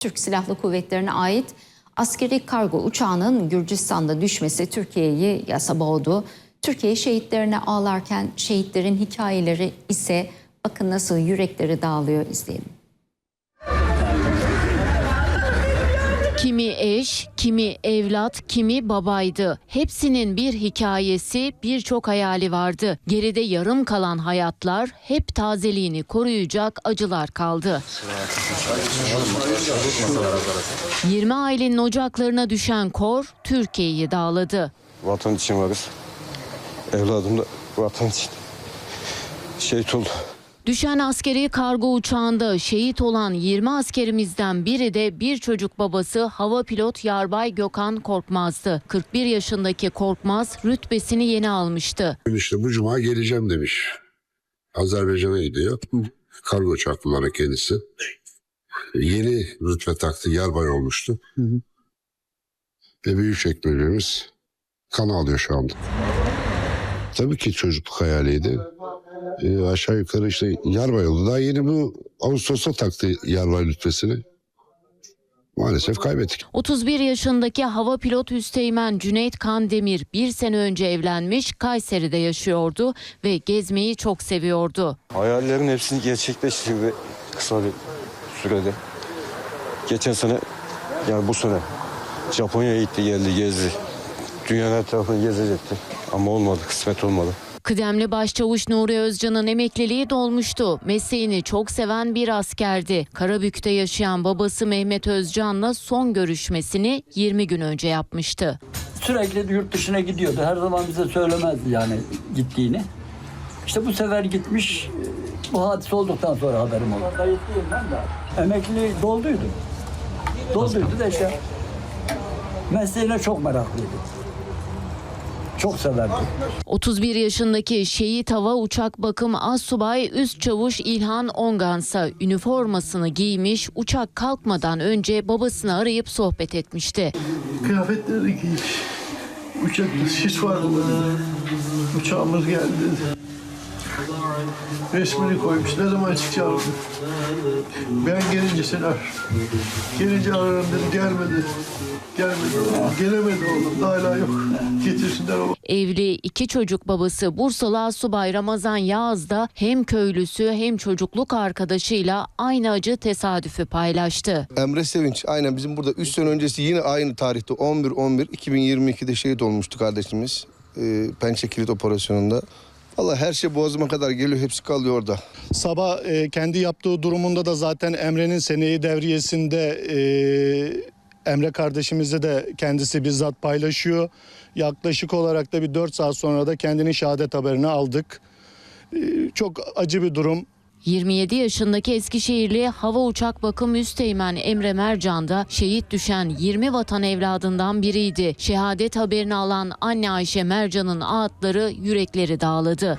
Türk Silahlı Kuvvetleri'ne ait askeri kargo uçağının Gürcistan'da düşmesi Türkiye'yi yasa boğdu. Türkiye şehitlerine ağlarken şehitlerin hikayeleri ise bakın nasıl yürekleri dağılıyor izleyelim. Kimi eş, kimi evlat, kimi babaydı. Hepsinin bir hikayesi, birçok hayali vardı. Geride yarım kalan hayatlar hep tazeliğini koruyacak acılar kaldı. 20 ailenin ocaklarına düşen kor Türkiye'yi dağladı. Vatan için varız. Evladım da vatan için şehit oldu. Düşen askeri kargo uçağında şehit olan 20 askerimizden biri de bir çocuk babası hava pilot Yarbay Gökhan Korkmaz'dı. 41 yaşındaki Korkmaz rütbesini yeni almıştı. İşte bu cuma geleceğim demiş. Azerbaycan'a gidiyor. Kargo uçağı kullanan kendisi. Yeni rütbe taktı, yarbay olmuştu. Ve büyük çekmecemiz kan alıyor şu anda. Tabii ki çocukluk hayaliydi. Ee, aşağı yukarı işte yarbay oldu. Daha yeni bu Ağustos'ta taktı yarbay rütbesini. Maalesef kaybettik. 31 yaşındaki hava pilot Üsteğmen Cüneyt Kandemir bir sene önce evlenmiş Kayseri'de yaşıyordu ve gezmeyi çok seviyordu. Hayallerin hepsini gerçekleştirdi kısa bir sürede. Geçen sene yani bu sene Japonya'ya gitti geldi gezdi. Dünyanın etrafını gezecekti. Ama olmadı kısmet olmadı. Kıdemli Başçavuş Nuri Özcan'ın emekliliği dolmuştu. Mesleğini çok seven bir askerdi. Karabük'te yaşayan babası Mehmet Özcan'la son görüşmesini 20 gün önce yapmıştı. Sürekli yurt dışına gidiyordu. Her zaman bize söylemezdi yani gittiğini. İşte bu sefer gitmiş. Bu hadise olduktan sonra haberim oldu. Emekli dolduydu. Dolduydu da işte mesleğine çok meraklıydı. Çok severdi. 31 yaşındaki şehit hava uçak bakım assubay üst çavuş İlhan Ongansa üniformasını giymiş uçak kalkmadan önce babasını arayıp sohbet etmişti. Kıyafetleri giymiş. Uçakta sis var. Uçağımız geldi. Resmini koymuş. Ne zaman çıkacağım. Ben gelince seni arar. Gelince ararım dedi. Gelmedi. Gelmedi. Gelemedi oğlum. Daha hala yok. Getirsinler oğlum. Evli iki çocuk babası Bursalı assubay Ramazan Yağız da hem köylüsü hem çocukluk arkadaşıyla aynı acı tesadüfü paylaştı. Emre Sevinç aynen bizim burada 3 sene öncesi yine aynı tarihte 11-11-2022'de şehit olmuştu kardeşimiz. Ee, Pençe Kilit Operasyonu'nda. Valla her şey boğazıma kadar geliyor hepsi kalıyor orada. Sabah e, kendi yaptığı durumunda da zaten Emre'nin seneyi devriyesinde e, Emre kardeşimizle de kendisi bizzat paylaşıyor. Yaklaşık olarak da bir 4 saat sonra da kendinin şehadet haberini aldık. E, çok acı bir durum. 27 yaşındaki Eskişehirli hava uçak bakım üsteğmen Emre Mercan da şehit düşen 20 vatan evladından biriydi. Şehadet haberini alan anne Ayşe Mercan'ın ağıtları yürekleri dağladı.